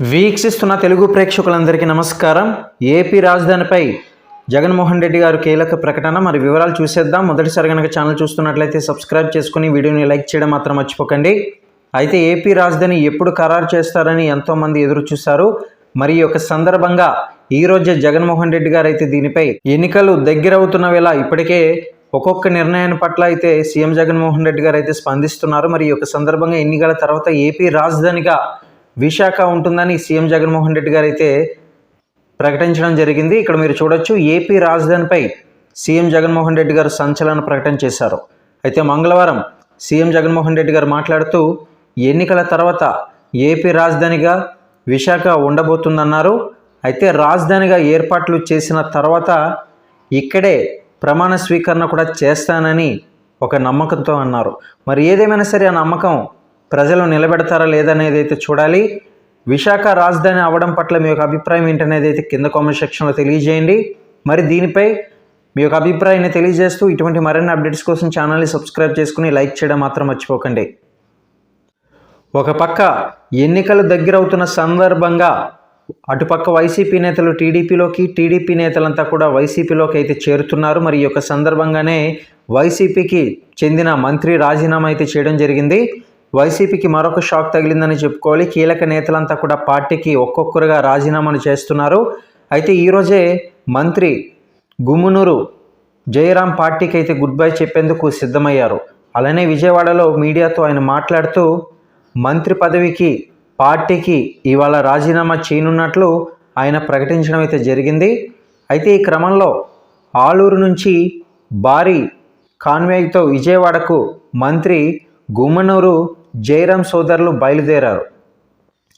వీక్షిస్తున్న తెలుగు ప్రేక్షకులందరికీ నమస్కారం. ఏపీ రాజధానిపై జగన్మోహన్ రెడ్డి గారు కీలక ప్రకటన. మరి వివరాలు చూసేద్దాం. మొదటిసారి కనుక ఛానల్ చూస్తున్నట్లయితే సబ్స్క్రైబ్ చేసుకుని వీడియోని లైక్ చేయడం మాత్రం మర్చిపోకండి. అయితే ఏపీ రాజధాని ఎప్పుడు ఖరారు చేస్తారని ఎంతోమంది ఎదురు చూశారు. మరి యొక్క సందర్భంగా ఈ జగన్మోహన్ రెడ్డి గారు అయితే దీనిపై ఎన్నికలు దగ్గరవుతున్న వేళ ఇప్పటికే ఒక్కొక్క నిర్ణయాన్ని పట్ల అయితే సీఎం జగన్మోహన్ రెడ్డి గారు అయితే స్పందిస్తున్నారు. మరి ఈ యొక్క సందర్భంగా ఎన్నికల తర్వాత ఏపీ రాజధానిగా విశాఖ ఉంటుందని సీఎం జగన్మోహన్ రెడ్డి గారు అయితే ప్రకటించడం జరిగింది. ఇక్కడ మీరు చూడొచ్చు ఏపీ రాజధానిపై సీఎం జగన్మోహన్ రెడ్డి గారు సంచలన ప్రకటన చేశారు. అయితే మంగళవారం సీఎం జగన్మోహన్ రెడ్డి గారు మాట్లాడుతూ ఎన్నికల తర్వాత ఏపీ రాజధానిగా విశాఖ ఉండబోతుందన్నారు. అయితే రాజధానిగా ఏర్పాట్లు చేసిన తర్వాత ఇక్కడే ప్రమాణ స్వీకరణ కూడా చేస్తానని ఒక నమ్మకంతో అన్నారు. మరి ఏదేమైనా సరే ఆ నమ్మకం ప్రజలు నిలబెడతారా లేదనేది అయితే చూడాలి. విశాఖ రాజధాని అవ్వడం పట్ల మీ యొక్క అభిప్రాయం ఏంటనేది అయితే కింద కామెంట్ సెక్షన్లో తెలియజేయండి. మరి దీనిపై మీ యొక్క అభిప్రాయాన్ని తెలియజేస్తూ ఇటువంటి మరిన్ని అప్డేట్స్ కోసం ఛానల్ని సబ్స్క్రైబ్ చేసుకుని లైక్ చేయడం మాత్రం మర్చిపోకండి. ఒక పక్క ఎన్నికలు దగ్గరవుతున్న సందర్భంగా అటుపక్క వైసీపీ నేతలు టీడీపీలోకి టీడీపీ నేతలంతా కూడా వైసీపీలోకి అయితే చేరుతున్నారు. మరి ఈ యొక్క సందర్భంగానే వైసీపీకి చెందిన మంత్రి రాజీనామా అయితే చేయడం జరిగింది. వైసీపీకి మరొక షాక్ తగిలిందని చెప్పుకోవాలి. కీలక నేతలంతా కూడా పార్టీకి ఒక్కొక్కరుగా రాజీనామాలు చేస్తున్నారు. అయితే ఈరోజే మంత్రి గుమ్మునూరు జయరాం పార్టీకి అయితే గుడ్ బై చెప్పేందుకు సిద్ధమయ్యారు. అలానే విజయవాడలో మీడియాతో ఆయన మాట్లాడుతూ మంత్రి పదవికి పార్టీకి ఇవాళ రాజీనామా చేయనున్నట్లు ఆయన ప్రకటించడం అయితే జరిగింది. అయితే ఈ క్రమంలో ఆలూరు నుంచి భారీ కాన్వేయ్తో విజయవాడకు మంత్రి గుమ్మనూరు జయరాం సోదరులు బయలుదేరారు.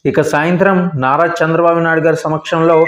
ఇక సాయంత్రం నారా చంద్రబాబు నాయుడు గారి సమక్షంలో